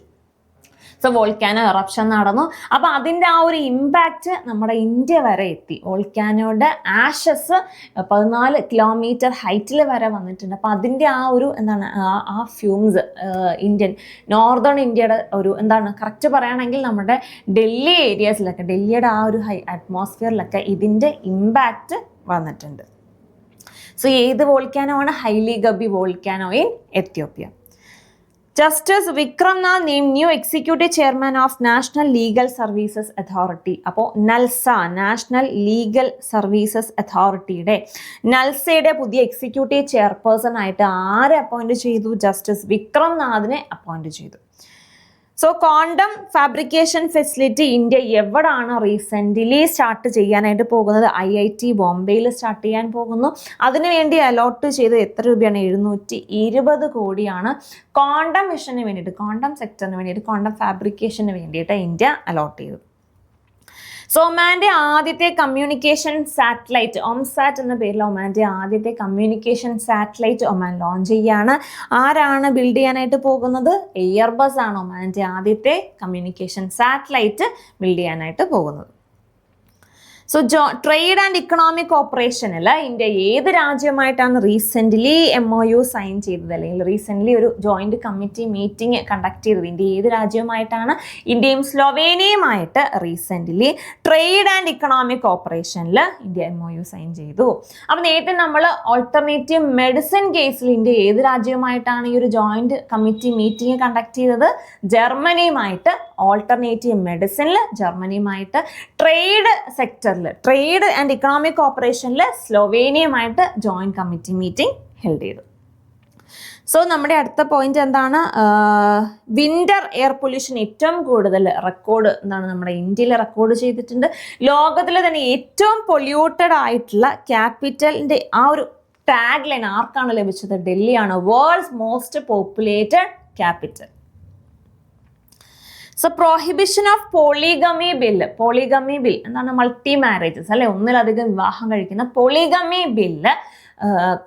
സോ വോൾക്കാനോ എറപ്ഷൻ നടന്നു. അപ്പോൾ അതിന്റെ ആ ഒരു ഇമ്പാക്റ്റ് നമ്മുടെ ഇന്ത്യ വരെ എത്തി. വോൾക്കാനോയുടെ ആഷസ് പതിനാല് കിലോമീറ്റർ ഹൈറ്റിൽ വരെ വന്നിട്ടുണ്ട്. അപ്പോൾ അതിന്റെ ആ ഒരു എന്താണ് ആ- ഫ്യൂംസ് ഇന്ത്യൻ നോർത്തേൺ ഇന്ത്യയുടെ ഒരു എന്താണ് കറക്റ്റ് പറയുകയാണെങ്കിൽ നമ്മുടെ ഡൽഹി ഏരിയാസിലൊക്കെ ഡൽഹിയുടെ ആ ഒരു ഹൈ അറ്റ്മോസ്ഫിയറിലൊക്കെ ഇതിന്റെ ഇമ്പാക്റ്റ് വന്നിട്ടുണ്ട്. സോ ഏത് വോൾക്കാനോ ആണ്? Hayli Gubbi volcano in Ethiopia justice Vikramnath name new executive chairman of national legal services authority. അപ്പോൾ നൽസ നാഷണൽ ലീഗൽ സർവീസസ് അതോറിറ്റിയുടെ നൽസയുടെ പുതിയ എക്സിക്യൂട്ടീവ് ചെയർപേഴ്സൺ ആയിട്ട് ആരെ അപ്പോയിന്റ് ചെയ്തു? ജസ്റ്റിസ് വിക്രംനാഥിനെ അപ്പോയിന്റ് ചെയ്തു. So quantum fabrication facility India എവിടാണ് റീസെന്റ്ലി സ്റ്റാർട്ട് ചെയ്യാനായിട്ട് പോകുന്നത്? ഐ ഐ ടി ബോംബെയിൽ സ്റ്റാർട്ട് ചെയ്യാൻ പോകുന്നു. അതിനുവേണ്ടി അലോട്ട് ചെയ്ത് എത്ര രൂപയാണ്? എഴുന്നൂറ്റി ഇരുപത് കോടിയാണ് ക്വാണ്ടം മിഷന് വേണ്ടിയിട്ട് ക്വാണ്ടം സെക്ടറിന് വേണ്ടിയിട്ട് ക്വാണ്ടം ഫാബ്രിക്കേഷന് വേണ്ടിയിട്ട് ഇന്ത്യ അലോട്ട് ചെയ്തു സോ ഒമാന്റെ ആദ്യത്തെ കമ്മ്യൂണിക്കേഷൻ സാറ്റലൈറ്റ് ഒംസാറ്റ് എന്ന പേരിൽ ഒമാന്റെ ആദ്യത്തെ കമ്മ്യൂണിക്കേഷൻ സാറ്റലൈറ്റ് ഒമാൻ ലോഞ്ച് ചെയ്യാണ്. ആരാണ് ബിൽഡ് ചെയ്യാനായിട്ട് പോകുന്നത്? എയർബസ് ആണ് ഒമാന്റെ ആദ്യത്തെ കമ്മ്യൂണിക്കേഷൻ സാറ്റലൈറ്റ് ബിൽഡ് ചെയ്യാനായിട്ട് പോകുന്നത്. സോ ജോ ട്രേഡ് ആൻഡ് ഇക്കണോമിക് കോപ്പറേഷനിൽ ഇന്ത്യ ഏത് രാജ്യമായിട്ടാണ് recently M O U sign ചെയ്തത്? അല്ലെങ്കിൽ റീസെന്റ്ലി ഒരു ജോയിന്റ് കമ്മിറ്റി മീറ്റിംഗ് കണ്ടക്ട് ചെയ്തത്? ഇന്ത്യ ഏത് രാജ്യവുമായിട്ടാണ് ഇന്ത്യയും സ്ലൊവേനിയയുമായിട്ട് recently trade and economic ഓപ്പറേഷനിൽ India M O U sign ചെയ്തു. അപ്പോൾ നേരത്തെ നമ്മൾ ഓൾട്ടർനേറ്റീവ് മെഡിസിൻ കേസിൽ ഇന്ത്യ ഏത് രാജ്യവുമായിട്ടാണ് ഈ ഒരു ജോയിന്റ് കമ്മിറ്റി മീറ്റിംഗ് കണ്ടക്ട് ചെയ്തത്? ജർമ്മനിയുമായിട്ട് ഓൾട്ടർനേറ്റീവ് മെഡിസിനിൽ ജർമ്മനിയുമായിട്ട് ട്രേഡ് സെക്ടറിൽ ട്രേഡ് ആൻഡ് ഇക്കണോമിക് കോപ്പറേഷനിൽ സ്ലൊവേനിയയുമായിട്ട് ജോയിന്റ് കമ്മിറ്റി മീറ്റിംഗ് ഹെൽഡ് ചെയ്തു. സോ നമ്മുടെ അടുത്ത പോയിന്റ് എന്താണ്? വിന്റർ എയർ പൊല്യൂഷൻ ഏറ്റവും കൂടുതൽ റെക്കോർഡ് എന്താണ് നമ്മുടെ ഇന്ത്യയിൽ റെക്കോർഡ് ചെയ്തിട്ടുണ്ട്. ലോകത്തിലെ തന്നെ ഏറ്റവും പൊല്യൂട്ടഡ് ആയിട്ടുള്ള ക്യാപിറ്റലിന്റെ ആ ഒരു ടാഗ് ലൈൻ ആർക്കാണ് ലഭിച്ചത്? ഡൽഹിയാണ് world's most populated capital so prohibition of polygamy bill polygamy bill എന്താണ് മൾട്ടി മാരേജസ് അല്ലെ? ഒന്നിലധികം വിവാഹം കഴിക്കുന്ന പോളിഗമി ബില്ല്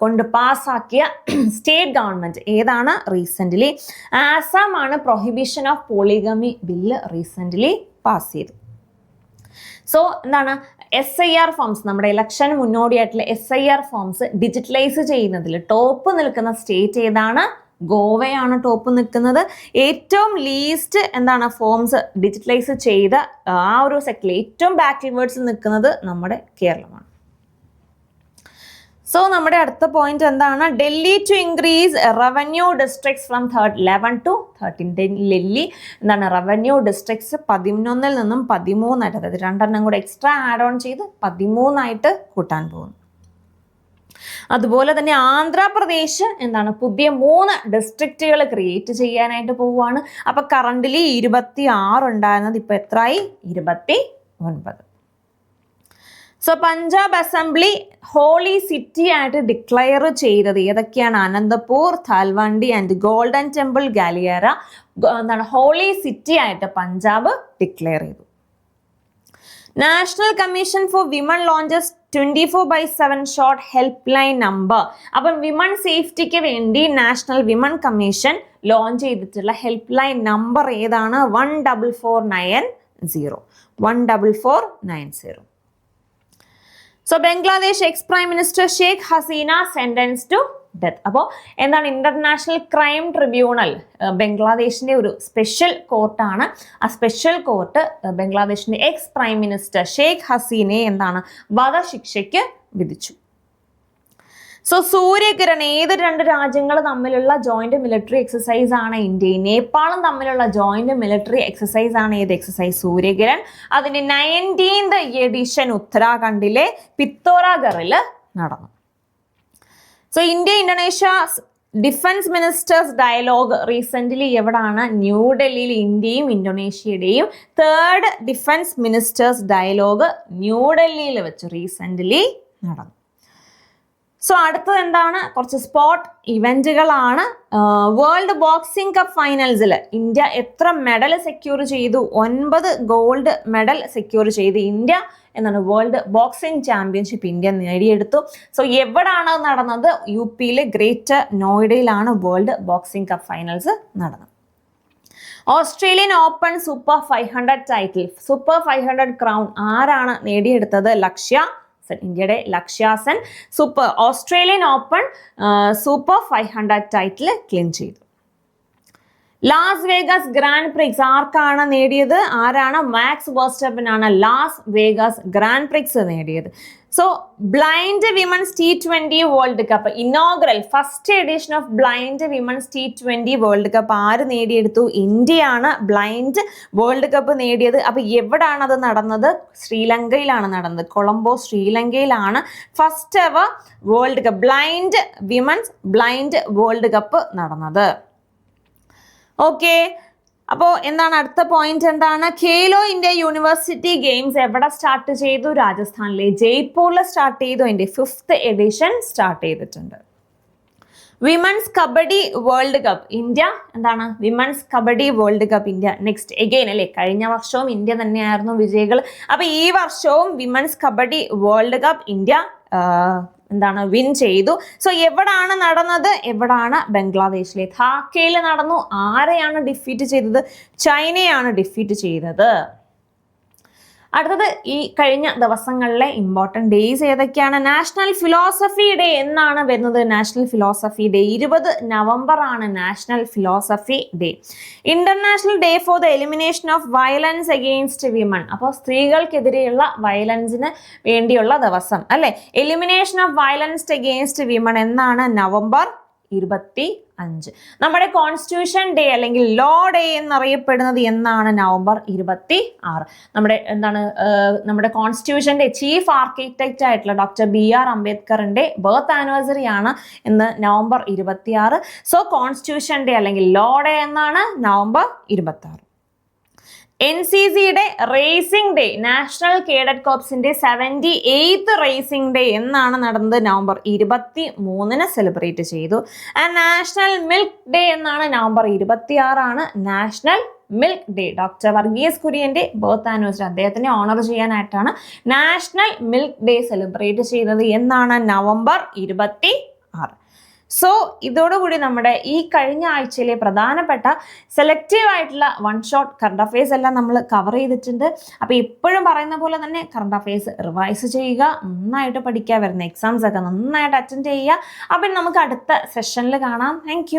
കൊണ്ട് പാസ്സാക്കിയ സ്റ്റേറ്റ് ഗവൺമെന്റ് ഏതാണ് റീസെന്റ്ലി ആസാം ആണ് prohibition of polygamy bill recently pass ചെയ്തത്. സോ എന്താണ്? എസ് ഐ ആർ ഫോംസ് നമ്മുടെ election മുന്നോടിയായിട്ടുള്ള S I R forms digitalise ചെയ്യുന്നതിൽ ടോപ്പ് നിൽക്കുന്ന സ്റ്റേറ്റ് ഏതാണ്? ഗോവയാണ് ടോപ്പ് നിൽക്കുന്നത്. ഏറ്റവും ലീസ്റ്റ് എന്താണ് ഫോംസ് ഡിജിറ്റലൈസ് ചെയ്ത ആ ഒരു സെക്ടറിൽ ഏറ്റവും ബാക്ക്വേർഡ്സ് നിൽക്കുന്നത് നമ്മുടെ കേരളമാണ്. സോ നമ്മുടെ അടുത്ത പോയിന്റ് എന്താണ്? Delhi to increase revenue districts from third eleven to thirteen Delhi എന്താണ് റവന്യൂ ഡിസ്ട്രിക്ട്സ് പതിനൊന്നിൽ നിന്നും പതിമൂന്നായിട്ട് അതായത് രണ്ടെണ്ണം കൂടെ എക്സ്ട്രാ ആഡ് ഓൺ ചെയ്ത് പതിമൂന്നായിട്ട് കൂട്ടാൻ പോകുന്നു. അതുപോലെ തന്നെ ആന്ധ്രാപ്രദേശ് എന്താണ് പുതിയ മൂന്ന് ഡിസ്ട്രിക്റ്റുകൾ ക്രിയേറ്റ് ചെയ്യാനായിട്ട് പോവുകയാണ്. അപ്പൊ കറണ്ടിലി ഇരുപത്തി ആറ് ഉണ്ടായിരുന്നത് ഇപ്പൊ എത്രയായി ഇരുപത്തി ഒൻപത് so Punjab assembly holy city ആയിട്ട് ഡിക്ലെയർ ചെയ്തത് ഏതൊക്കെയാണ്? Anandpur Talwandi and golden temple ഗാലിയറ എന്താണ്? ഹോളി സിറ്റി ആയിട്ട് പഞ്ചാബ് ഡിക്ലെയർ ചെയ്തു. National commission for women launches twenty four by seven short help line number അപ്പം വിമൺ സേഫ്റ്റിക്ക് വേണ്ടി നാഷണൽ വിമൺ കമ്മീഷൻ ലോഞ്ച് ചെയ്തിട്ടുള്ള ഹെൽപ്പ് ലൈൻ നമ്പർ ഏതാണ്? One double four nine zero one double four nine zero so Bangladesh ex prime minister Sheikh Hasina sentence to death അപ്പോൾ എന്താണ് ഇന്റർനാഷണൽ ക്രൈം ട്രിബ്യൂണൽ ബംഗ്ലാദേശിന്റെ ഒരു സ്പെഷ്യൽ കോർട്ടാണ് ആ സ്പെഷ്യൽ കോർട്ട് ബംഗ്ലാദേശിന്റെ എക്സ് പ്രൈം മിനിസ്റ്റർ ഷെയ്ഖ് ഹസീനെ എന്താണ് വധശിക്ഷയ്ക്ക് വിധിച്ചു. സോ സൂര്യകിരൺ ഏത് രണ്ട് രാജ്യങ്ങൾ തമ്മിലുള്ള ജോയിന്റ് മിലിറ്ററി എക്സസൈസ് ആണ് ഇന്ത്യയും നേപ്പാളും തമ്മിലുള്ള ജോയിന്റ് മിലിറ്ററി എക്സസൈസ് ആണ് ഏത് എക്സസൈസ് സൂര്യകിരൺ അതിന്റെ നയന്റീൻത് എഡിഷൻ ഉത്തരാഖണ്ഡിലെ പിത്തോറാഗറിൽ നടന്നു. So India Indonesia defence ministers dialogue recently എവിടാണ്? ന്യൂഡൽഹിയിൽ ഇന്ത്യയും ഇന്തോനേഷ്യയുടെയും തേർഡ് ഡിഫൻസ് മിനിസ്റ്റേഴ്സ് ഡയലോഗ് ന്യൂഡൽഹിയിൽ വെച്ച് റീസെന്റ്ലി നടന്നു. സോ അടുത്തത് എന്താണ്? കുറച്ച് സ്പോർട്ട് ഇവന്റുകളാണ് വേൾഡ് ബോക്സിംഗ് കപ്പ് ഫൈനൽസിൽ ഇന്ത്യ എത്ര മെഡൽ സെക്യൂർ ചെയ്തു? ഒൻപത് ഗോൾഡ് മെഡൽ സെക്യൂർ ചെയ്ത്. ഇന്ത്യ എന്നാണ് വേൾഡ് ബോക്സിംഗ് ചാമ്പ്യൻഷിപ്പ് ഇന്ത്യ നേടിയെടുത്തു. സോ എവിടാണ് നടന്നത്? യു പിയിലെ ഗ്രേറ്റർ നോയിഡയിലാണ് വേൾഡ് ബോക്സിംഗ് കപ്പ് ഫൈനൽസ് നടന്നത്. Australian open super five hundred title super five hundred crown ആരാണ് നേടിയെടുത്തത്? ലക്ഷ്യ സെൻ ഇന്ത്യയുടെ Lakshyasen super Australian open super five hundred title clean ചെയ്തു. ലാസ് വേഗസ് ഗ്രാൻഡ് പ്രിക്സ് ആർക്കാണ് നേടിയത്? ആരാണ്? മാക്സ് വേസ്റ്റപ്പനാണ് ലാസ് വേഗസ് ഗ്രാൻഡ് പ്രിക്സ് നേടിയത്. So blind women's T twenty world cup inaugural first edition of blind women's T twenty world cup ആര് നേടിയെടുത്തു? ഇന്ത്യയാണ് ബ്ലൈൻഡ് വേൾഡ് കപ്പ് നേടിയത്. അപ്പോൾ എവിടാണ് അത് നടന്നത്? ശ്രീലങ്കയിലാണ് നടന്നത്. Colombo ശ്രീലങ്കയിലാണ് first ever world cup blind women's blind world cup നടന്നത്. ഓക്കെ അപ്പോൾ എന്താണ് അടുത്ത പോയിന്റ് എന്താണ്? ഖേലോ ഇന്ത്യ യൂണിവേഴ്സിറ്റി ഗെയിംസ് എവിടെ സ്റ്റാർട്ട് ചെയ്തു? രാജസ്ഥാനിലെ ജയ്പൂരിൽ സ്റ്റാർട്ട് ചെയ്തു. അതിന്റെ ഫിഫ്ത്ത് എഡിഷൻ സ്റ്റാർട്ട് ചെയ്തിട്ടുണ്ട്. Women's kabaddi world cup India. എന്താണ്? Women's kabaddi world cup India. Next again അല്ലേ? കഴിഞ്ഞ വർഷവും ഇന്ത്യ തന്നെയായിരുന്നു വിജയികൾ. അപ്പോൾ ഈ വർഷവും women's kabaddi world cup India എന്താണ് വിൻ ചെയ്തു. സോ എവിടാണ് നടന്നത്? എവിടാണ് ബംഗ്ലാദേശിലെ ധാക്കയിൽ നടന്നു? ആരെയാണ് ഡിഫീറ്റ് ചെയ്തത്? ചൈനയാണ് ഡിഫീറ്റ് ചെയ്തത്. അടുത്തത് ഈ കഴിഞ്ഞ ദിവസങ്ങളിലെ ഇമ്പോർട്ടന്റ് ഡേയ്സ് ഏതൊക്കെയാണ്? നാഷണൽ ഫിലോസഫി ഡേ എന്നാണ് വരുന്നത്. നാഷണൽ ഫിലോസഫി ഡേ ഇരുപത് നവംബർ ആണ് national philosophy day international day for the elimination of violence against women അപ്പോൾ സ്ത്രീകൾക്കെതിരെയുള്ള വയലൻസിന് വേണ്ടിയുള്ള ദിവസം അല്ലേ? Elimination of violence against women എന്നാണ് നവംബർ ഇരുപത്തി അഞ്ച്. നമ്മുടെ കോൺസ്റ്റിറ്റ്യൂഷൻ ഡേ അല്ലെങ്കിൽ ലോ ഡേ എന്നറിയപ്പെടുന്നത് എന്നാണ് നവംബർ ഇരുപത്തി ആറ് നമ്മുടെ എന്താണ് നമ്മുടെ കോൺസ്റ്റിറ്റ്യൂഷന്റെ ചീഫ് ആർക്കിടെക്റ്റ് ആയിട്ടുള്ള ഡോക്ടർ ബി ആർ അംബേദ്കറിന്റെ ബർത്ത് ആനിവേഴ്സറി ആണ് ഇന്ന് നവംബർ ഇരുപത്തി ആറ് സോ കോൺസ്റ്റിറ്റ്യൂഷൻ ഡേ അല്ലെങ്കിൽ ലോ ഡേ എന്നാണ് നവംബർ ഇരുപത്തി ആറ് എൻ സി സിയുടെ റേസിംഗ് ഡേ നാഷണൽ കേഡറ്റ് കോപ്സിന്റെ സെവന്റി എയ്ത്ത് റേസിംഗ് ഡേ എന്നാണ് നടന്നത്. നവംബർ ഇരുപത്തി മൂന്നിന് സെലിബ്രേറ്റ് ചെയ്തു. ആൻഡ് നാഷണൽ മിൽക്ക് ഡേ എന്നാണ് നവംബർ ഇരുപത്തി ആറാണ് national milk day doctor Varghese കുര്യന്റെ birth anniversary അദ്ദേഹത്തിനെ ഓണർ ചെയ്യാനായിട്ടാണ് നാഷണൽ മിൽക്ക് ഡേ സെലിബ്രേറ്റ് ചെയ്തത് എന്നാണ് നവംബർ ഇരുപത്തി ആറ് സോ ഇതോടുകൂടി നമ്മുടെ ഈ കഴിഞ്ഞ ആഴ്ചയിലെ പ്രധാനപ്പെട്ട സെലക്റ്റീവ് ആയിട്ടുള്ള വൺ ഷോട്ട് കറണ്ട് അഫയേഴ്സ് എല്ലാം നമ്മൾ കവർ ചെയ്തിട്ടുണ്ട്. അപ്പോൾ ഇപ്പോഴും പറയുന്ന പോലെ തന്നെ കറണ്ട് അഫയേഴ്സ് റിവൈസ് ചെയ്യുക നന്നായിട്ട് പഠിക്കുക വരുന്ന എക്സാംസ് ഒക്കെ നന്നായിട്ട് അറ്റൻഡ് ചെയ്യുക. അപ്പം നമുക്ക് അടുത്ത സെഷനിൽ കാണാം. താങ്ക്